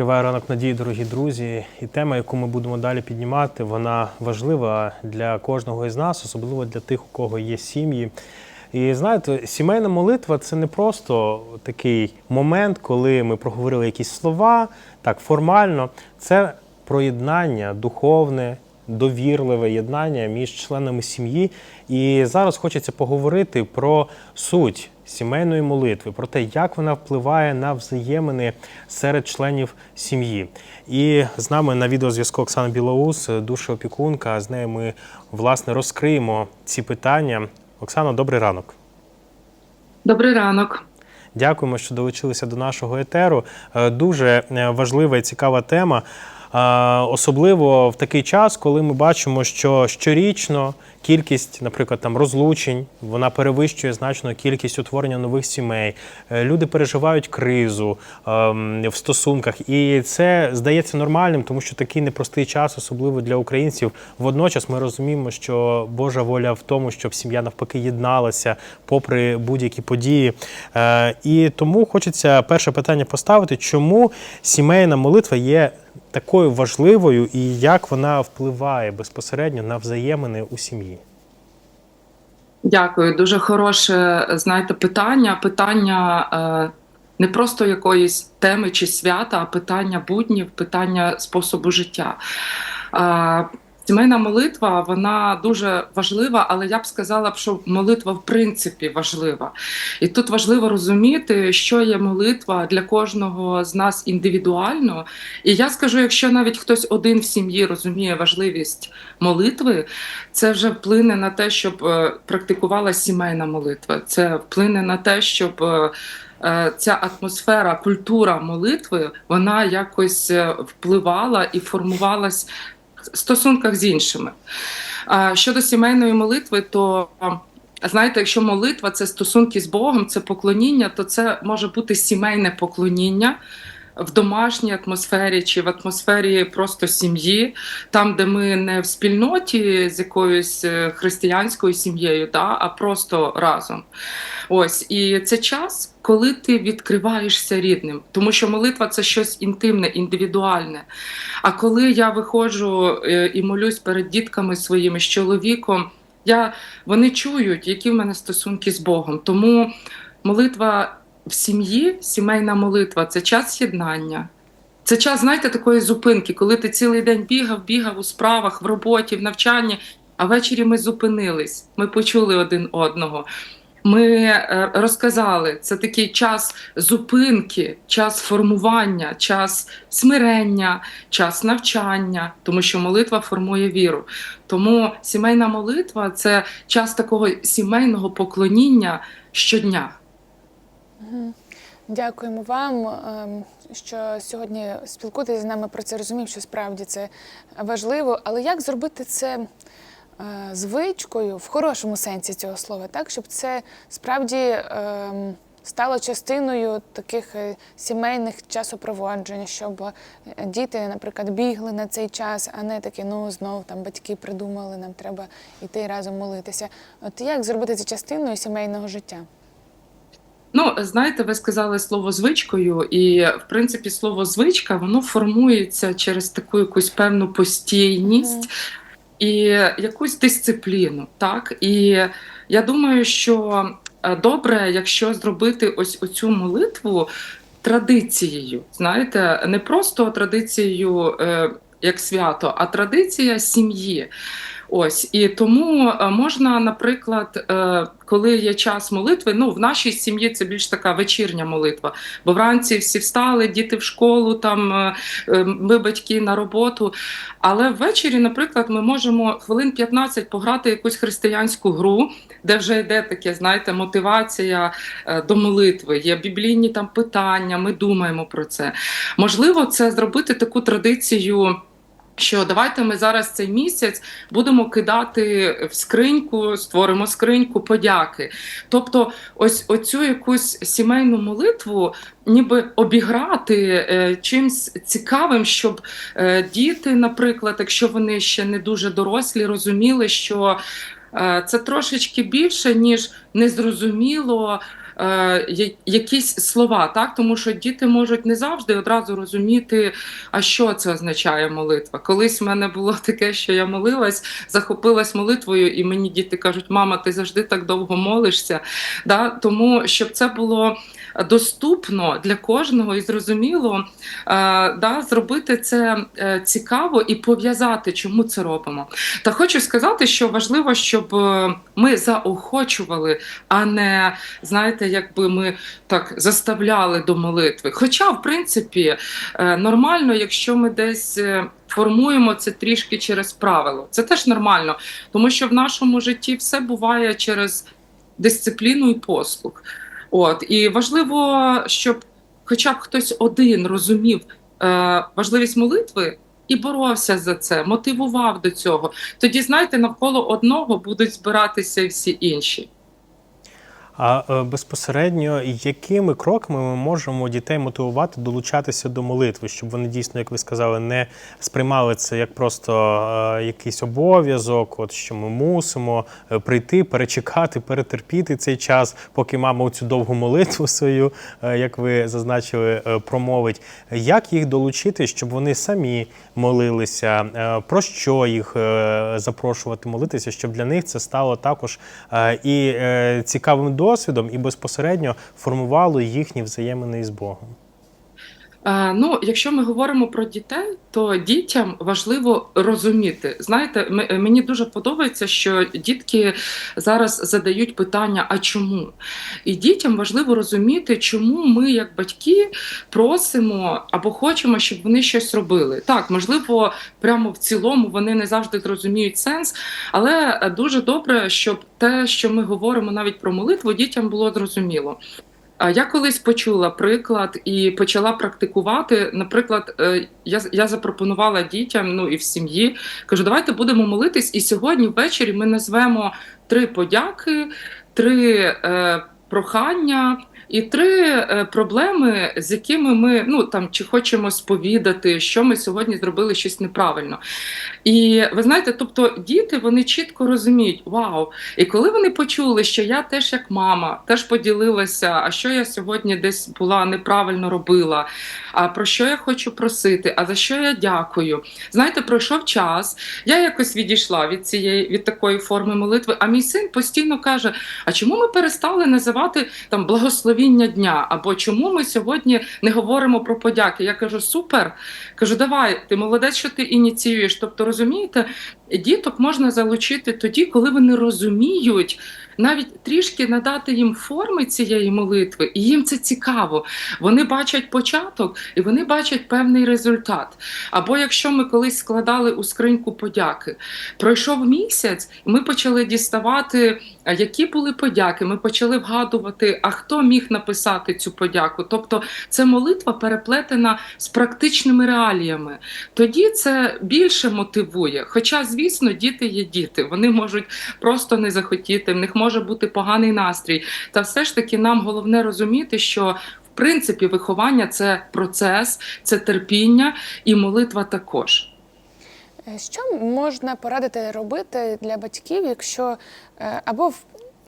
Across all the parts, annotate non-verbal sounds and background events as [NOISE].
Триває ранок надії, дорогі друзі. І тема, яку ми будемо далі піднімати, вона важлива для кожного із нас, особливо для тих, у кого є сім'ї. І знаєте, сімейна молитва це не просто такий момент, коли ми проговорили якісь слова, так формально. Це проєднання духовне, довірливе єднання між членами сім'ї. І зараз хочеться поговорити про суть сімейної молитви, про те, як вона впливає на взаємини серед членів сім'ї. І з нами на відеозв'язку Оксана Білоус, душеопікунка. З нею ми власне розкриємо ці питання. Оксано, добрий ранок. Добрий ранок. Дякуємо, що долучилися до нашого етеру. Е, Дуже е, важлива і цікава тема. Особливо в такий час, коли ми бачимо, що щорічно кількість, наприклад, там розлучень, вона перевищує значно кількість утворення нових сімей. Е, Люди переживають кризу ем, в стосунках, і це здається нормальним, тому що такий непростий час, особливо для українців. Водночас ми розуміємо, що Божа воля в тому, щоб сім'я навпаки єдналася попри будь-які події. Е, І тому хочеться перше питання поставити, чому сімейна молитва є такою важливою і як вона впливає безпосередньо на взаємини у сім'ї? Дякую. Дуже хороше, знаєте, питання. Питання е, не просто якоїсь теми чи свята, а питання буднів, питання способу життя. Е, Сімейна молитва вона дуже важлива, але я б сказала що молитва в принципі важлива. І тут важливо розуміти, що є молитва для кожного з нас індивідуально. І я скажу, якщо навіть хтось один в сім'ї розуміє важливість молитви, це вже вплине на те, щоб е, практикувала сімейна молитва. Це вплине на те, щоб е, е, ця атмосфера, культура молитви, вона якось впливала і формувалась стосунках з іншими. Щодо сімейної молитви, то знаєте, якщо молитва це стосунки з Богом, це поклоніння, то це може бути сімейне поклоніння. В домашній атмосфері чи в атмосфері просто сім'ї, там, де ми не в спільноті з якоюсь е, християнською сім'єю, да, а просто разом. Ось і це час, коли ти відкриваєшся рідним, тому що молитва це щось інтимне, індивідуальне. А коли я виходжу е, і молюсь перед дітками своїми з чоловіком, я, вони чують, які в мене стосунки з Богом. Тому молитва в сім'ї, сімейна молитва це час єднання. Це час, знаєте, такої зупинки, коли ти цілий день бігав, бігав у справах, в роботі, в навчанні, а ввечері ми зупинились, ми почули один одного. Ми е, розказали, це такий час зупинки, час формування, час смирення, час навчання, тому що молитва формує віру. Тому сімейна молитва це час такого сімейного поклоніння щодня. Дякуємо вам, ем, що сьогодні спілкуєтеся з нами про це. Розуміємо, що справді це важливо. Але як зробити це е, звичкою в хорошому сенсі цього слова, так щоб це справді ем, стало частиною таких е, сімейних часопроводжень, щоб е, діти, наприклад, бігли на цей час, а не такі, ну знов там батьки придумали, нам треба йти разом молитися. От як зробити це частиною сімейного життя? Ну, знаєте, ви сказали слово звичкою, і в принципі слово звичка воно формується через таку якусь певну постійність і якусь дисципліну. Так і я думаю, що е, добре, якщо зробити ось оцю молитву традицією, знаєте, не просто традицією е, як свято, а традиція сім'ї. Ось і тому е, можна, наприклад, е, коли є час молитви, ну в нашій сім'ї це більш така вечірня молитва, бо вранці всі встали, діти в школу, там е, ми батьки на роботу. Але ввечері, наприклад, ми можемо хвилин 15 пограти якусь християнську гру, де вже йде таке, знаєте, мотивація до молитви. Є біблійні там питання, ми думаємо про це. Можливо, це зробити таку традицію. Що давайте ми зараз цей місяць будемо кидати в скриньку, створимо скриньку подяки. Тобто, ось оцю якусь сімейну молитву, ніби обіграти е, чимсь цікавим, щоб е, діти, наприклад, якщо вони ще не дуже дорослі, розуміли, що е, це трошечки більше, ніж незрозуміло. Е, якісь слова, так тому що діти можуть не завжди одразу розуміти, а що це означає молитва. Колись в мене було [LAUGHS] таке, що я молилась, захопилась молитвою, і мені діти кажуть, мама, ти завжди так довго молишся. Да? Тому щоб це було доступно для кожного і зрозуміло, е, да, зробити це е, цікаво і пов'язати, чому це робимо. Та хочу сказати, що важливо, щоб е, ми заохочували, а не знаєте, якби ми так заставляли до молитви. Хоча, в принципі, нормально, якщо ми десь. Формуємо це трішки через правило. Це теж нормально, тому що в нашому житті все буває через дисципліну і послух. От і важливо, щоб хоча б хтось один розумів е, важливість молитви і боровся за це, мотивував до цього. Тоді, знаєте, навколо одного будуть збиратися всі інші. А е, безпосередньо, якими кроками ми можемо дітей мотивувати долучатися до молитви, щоб вони дійсно, як ви сказали, не сприймали це як просто е, якийсь обов'язок, от що ми мусимо е, прийти, перечекати, перетерпіти цей час, поки мама цю довгу молитву свою, як ви зазначили, промовить. Як їх долучити, щоб вони самі молилися? Про що їх запрошувати молитися, щоб для них це стало також і цікавим досвідом, і безпосередньо формувало їхні взаємини із Богом. Ну, якщо ми говоримо про дітей, то дітям важливо розуміти. Знаєте, е, мені дуже подобається, що дітки зараз задають питання: а чому? І дітям важливо розуміти, чому ми, як батьки, просимо або хочемо, щоб вони щось робили. Так, можливо, прямо в цілому вони не завжди зрозуміють сенс, але е, дуже добре, щоб те, що ми говоримо навіть про молитву, дітям було зрозуміло. А Я колись почула приклад і почала практикувати. Наприклад, е, я, я запропонувала дітям, ну і в сім'ї, кажу, давайте будемо молитись, і сьогодні ввечері ми назвемо три подяки, три е, прохання. І три е, проблеми, з якими ми ну там чи хочемо сповідати, що ми сьогодні зробили щось неправильно. І ви знаєте, тобто діти вони чітко розуміють, вау, і коли вони почули, що я теж як мама, теж поділилася, а що я сьогодні десь була неправильно робила, а про що я хочу просити, а за що я дякую. Знаєте, пройшов час, я якось відійшла від цієї від такої форми молитви. А мій син постійно каже: А чому ми перестали називати там благословіння дня? Або чому ми сьогодні не говоримо про подяки? Я кажу, супер. Кажу, давай, ти молодець, що ти ініціюєш. Тобто, розумієте, діток можна залучити тоді, коли вони розуміють. Навіть трішки надати їм форми цієї молитви, і їм це цікаво. Вони бачать початок і вони бачать певний результат. Або якщо ми колись складали у скриньку подяки, пройшов місяць, і ми почали діставати, які були подяки. Ми почали вгадувати, а хто міг написати цю подяку. Тобто, це молитва переплетена з практичними реаліями. Тоді це більше мотивує. Хоча, звісно, діти є діти, вони можуть просто не захотіти, в них може бути поганий настрій. Та все ж таки нам головне розуміти, що в принципі виховання це процес, це терпіння і молитва також. Е, Що можна порадити робити для батьків, якщо е, або в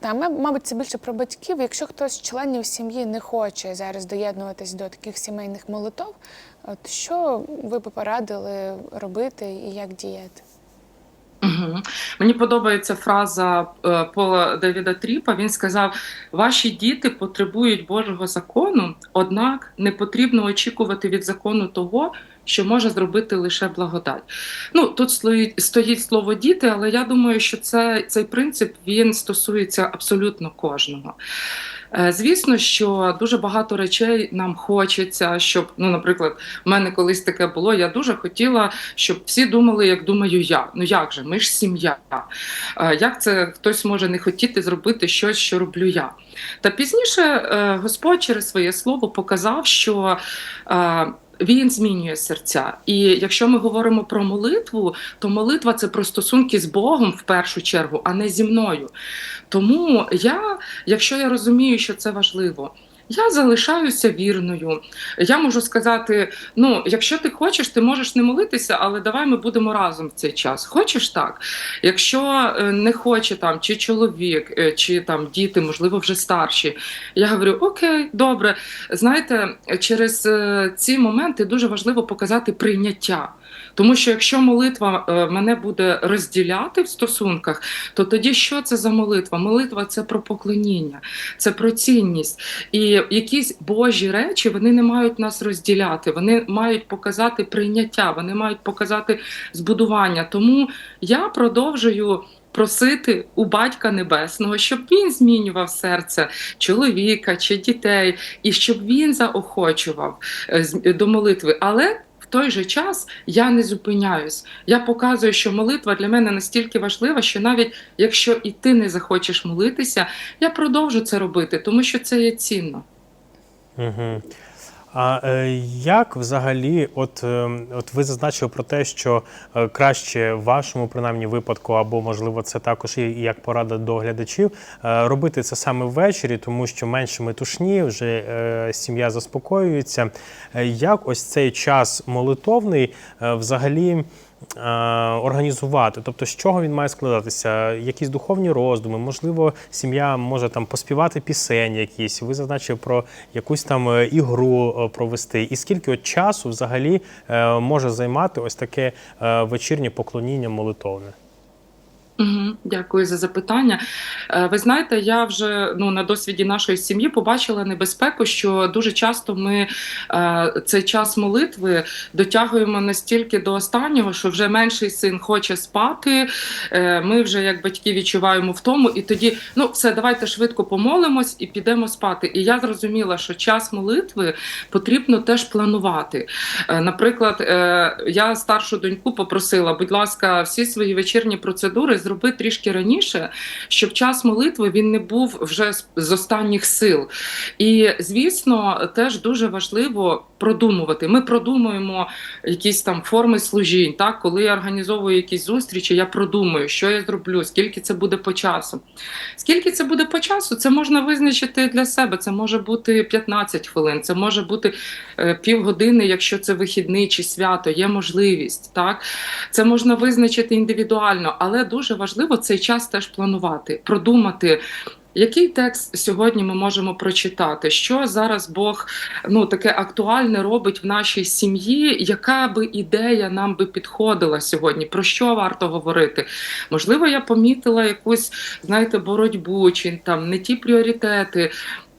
та, мабуть, це більше про батьків. Якщо хтось з членів сім'ї не хоче зараз доєднуватись до таких сімейних молитов, от що ви б порадили робити і як діяти? Угу. Мені подобається фраза е, Пола Девіда Тріпа. Він сказав: ваші діти потребують Божого закону, однак не потрібно очікувати від закону того, що може зробити лише благодать. Ну тут стоїть, слово діти, але я думаю, що це, цей принцип він стосується абсолютно кожного. Е, Звісно, що дуже багато речей нам хочеться, щоб, ну, наприклад, в мене колись таке було. Я дуже хотіла, щоб всі думали, як думаю я. Ну як же, ми ж сім'я. Е, Як це хтось може не хотіти зробити щось, що роблю я? Та пізніше е, Господь через своє слово показав, що. Він змінює серця, і якщо ми говоримо про молитву, то молитва це про стосунки з Богом в першу чергу, а не зі мною. Тому я, якщо я розумію, що це важливо, Я залишаюся вірною. Я можу сказати: ну, якщо ти хочеш, ти можеш не молитися, але давай ми будемо разом в цей час. Хочеш так? Якщо е, не хоче там чи чоловік, е, чи там діти, можливо, вже старші, я говорю: Окей, добре. Знаєте, через е, ці моменти дуже важливо показати прийняття. Тому що якщо молитва е, мене буде розділяти в стосунках, то тоді що це за молитва? Молитва це про поклоніння, це про цінність. І якісь божі речі вони не мають нас розділяти, вони мають показати прийняття, вони мають показати збудування. Тому я продовжую. Просити у батька небесного, щоб він змінював серце чоловіка чи дітей, і щоб він заохочував е, до молитви. Але той же час я не зупиняюсь. Я показую, що молитва для мене настільки важлива, що навіть якщо і ти не захочеш молитися, я продовжу це робити, тому що це є цінно. Угу. А е, як взагалі, от, е, от ви зазначили про те, що е, краще в вашому принаймні випадку, або можливо це також і як порада до глядачів, робити це саме ввечері, тому що менше метушні, вже сім'я заспокоюється. Як ось цей час молитовний взагалі? Е, Організувати, тобто з чого він має складатися, якісь духовні роздуми, можливо, сім'я може там поспівати пісень якісь. Ви зазначили про якусь там е, ігру е, провести. І скільки от часу взагалі може займати ось таке вечірнє поклоніння молитовне? Дякую за запитання. Е, Ви знаєте, я вже ну на досвіді нашої сім'ї побачила небезпеку, що дуже часто ми е, цей час молитви дотягуємо настільки до останнього, що вже менший син хоче спати. е, Ми вже як батьки відчуваємо втому, і тоді ну все, давайте швидко помолимось і підемо спати. І я зрозуміла, що час молитви потрібно теж планувати. Наприклад, я старшу доньку попросила, будь ласка, всі свої вечірні процедури зроби трішки раніше, щоб час молитви він не був вже з останніх сил. І звісно, теж дуже важливо продумувати. Ми продумуємо якісь там форми служінь. Так, коли я організовую якісь зустрічі, я продумую, що я зроблю, скільки це буде по часу. Скільки це буде по часу, це можна визначити для себе. Це може бути 15 хвилин, це може бути е, півгодини, якщо це вихідний чи свято, є можливість. Так це можна визначити індивідуально, але дуже важливо цей час теж планувати, продумати. Який текст сьогодні ми можемо прочитати? Що зараз Бог ну таке актуальне робить в нашій сім'ї? Яка би ідея нам би підходила сьогодні? Про що варто говорити? Можливо, я помітила якусь, знаєте, боротьбу чи там не ті пріоритети.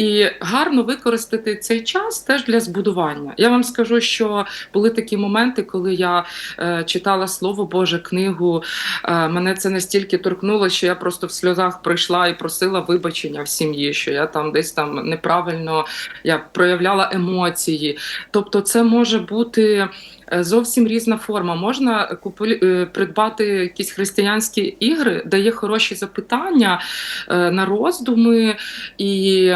І гарно використати цей час теж для збудування. Я вам скажу, що були такі моменти, коли я е, читала Слово Боже книгу. Е, мене це настільки торкнуло, що я просто в сльозах прийшла і просила вибачення в сім'ї, що я там десь там неправильно я проявляла емоції. Тобто, це може бути. е, Зовсім різна форма. Можна купу- е, придбати якісь християнські ігри, де є хороші запитання е, на роздуми, і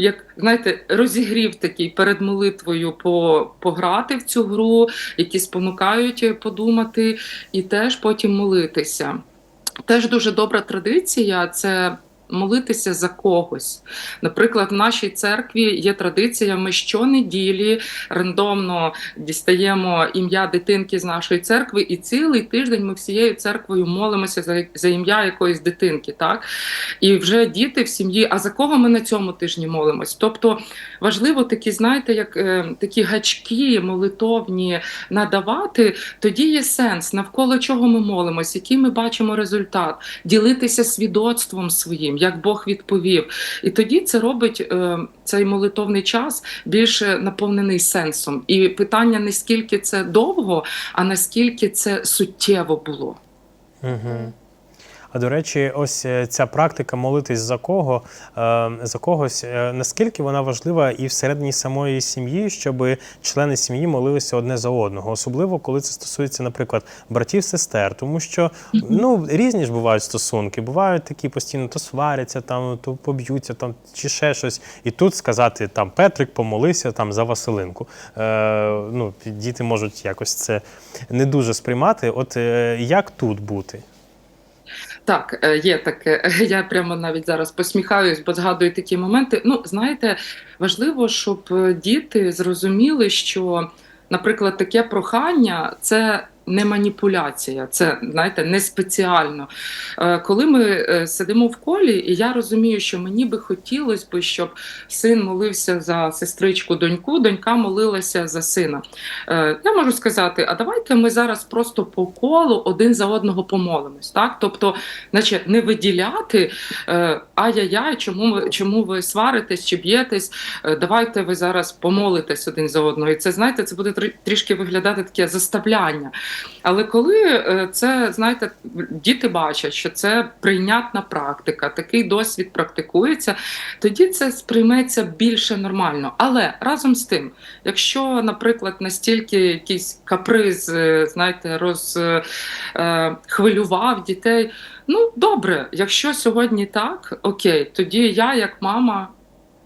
як знаєте, розігрів такий перед молитвою по, пограти в цю гру, які спонукають подумати, і теж потім молитися. Теж дуже добра традиція це молитися за когось. Наприклад, в нашій церкві є традиція, ми щонеділі рандомно дістаємо ім'я дитинки з нашої церкви, і цілий тиждень ми всією церквою молимося за, за ім'я якоїсь дитинки. Так? І вже діти в сім'ї, а за кого ми на цьому тижні молимось? Тобто важливо такі, знаєте, як е, такі гачки молитовні надавати, тоді є сенс, навколо чого ми молимось, який ми бачимо результат, ділитися свідоцтвом своїм, як Бог відповів. І тоді це робить е, цей молитовний час більше наповнений сенсом. І питання не скільки це довго, а наскільки це суттєво було. Угу. А до речі, ось е, ця практика молитись за кого е, за когось, е, наскільки вона важлива і всередині самої сім'ї, щоб члени сім'ї молилися одне за одного, особливо коли це стосується, наприклад, братів, сестер, тому що ну різні ж бувають стосунки, бувають такі постійно, то сваряться, там то поб'ються, там чи ще щось. І тут сказати там Петрик, помолився там за Василинку. Е, ну, діти можуть якось це не дуже сприймати. От е, як тут бути? Так, е, є таке. [LAUGHS] Я прямо навіть зараз посміхаюсь, бо згадую такі моменти. Ну, знаєте, важливо, щоб е, діти зрозуміли, що, наприклад, таке прохання це. Не маніпуляція, це знаєте, не спеціально. Е, Коли ми е, сидимо в колі, і я розумію, що мені би хотілося би, щоб син молився за сестричку доньку, донька молилася за сина. Е, Я можу сказати: а давайте ми зараз просто по колу один за одного помолимось. Так? Тобто, значить, не виділяти ай-яй-яй, чому чому ви сваритесь чи б'єтесь? Давайте ви зараз помолитесь один за одного. І це знаєте, це буде трі- трішки виглядати таке заставляння. Але коли е, це знаєте, діти бачать, що це прийнятна практика, такий досвід практикується, тоді це сприйметься більше нормально. Але разом з тим, якщо, наприклад, настільки якийсь каприз, е, знаєте, розхвилював дітей, ну добре, якщо сьогодні так, окей, тоді я, як мама.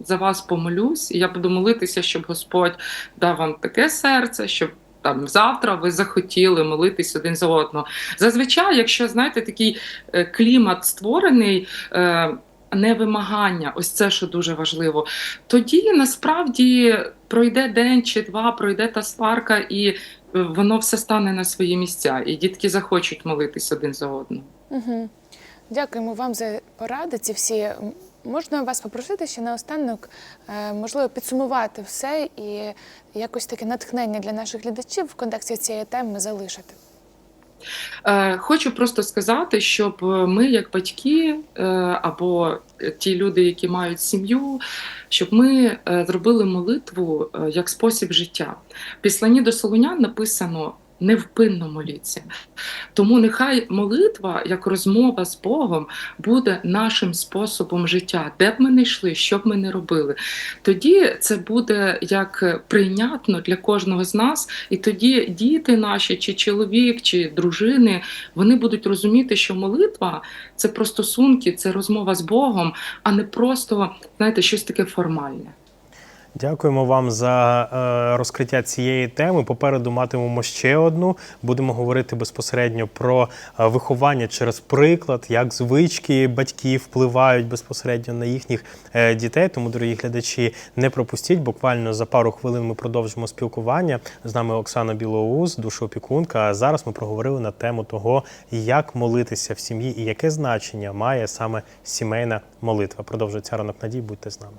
За вас помолюсь, і я буду молитися, щоб Господь дав вам таке серце, щоб там завтра ви захотіли молитись один за одного. Зазвичай, якщо знаєте, такий е, клімат створений. е, Не вимагання, ось це що дуже важливо. Тоді насправді пройде день чи два, пройде та сварка, і е, воно все стане на свої місця, і дітки захочуть молитись один за одного. Угу. Дякуємо вам за поради. Ці всі можна вас попросити ще наостанок, е, можливо, підсумувати все і якось таке натхнення для наших глядачів в контексті цієї теми залишити. Е, Хочу просто сказати, щоб ми, як батьки е, або ті люди, які мають сім'ю, щоб ми зробили молитву як спосіб життя. В післанні до Солонян написано. Невпинно моліться. Тому нехай молитва, як розмова з Богом, буде нашим способом життя, де б ми не йшли, що б ми не робили. Тоді це буде як прийнятно для кожного з нас, і тоді діти наші, чи чоловік, чи дружини, вони будуть розуміти, що молитва це про стосунки, це розмова з Богом, а не просто знаєте, щось таке формальне. Дякуємо вам за е, розкриття цієї теми. Попереду матимемо ще одну. Будемо говорити безпосередньо про е, виховання через приклад, як звички батьків впливають безпосередньо на їхніх е, дітей. Тому, дорогі глядачі, не пропустіть. Буквально за пару хвилин ми продовжимо спілкування. З нами Оксана Білоус, душоопікунка. А зараз ми проговорили на тему того, як молитися в сім'ї і яке значення має саме сімейна молитва. Продовжується ранок надій. Будьте з нами.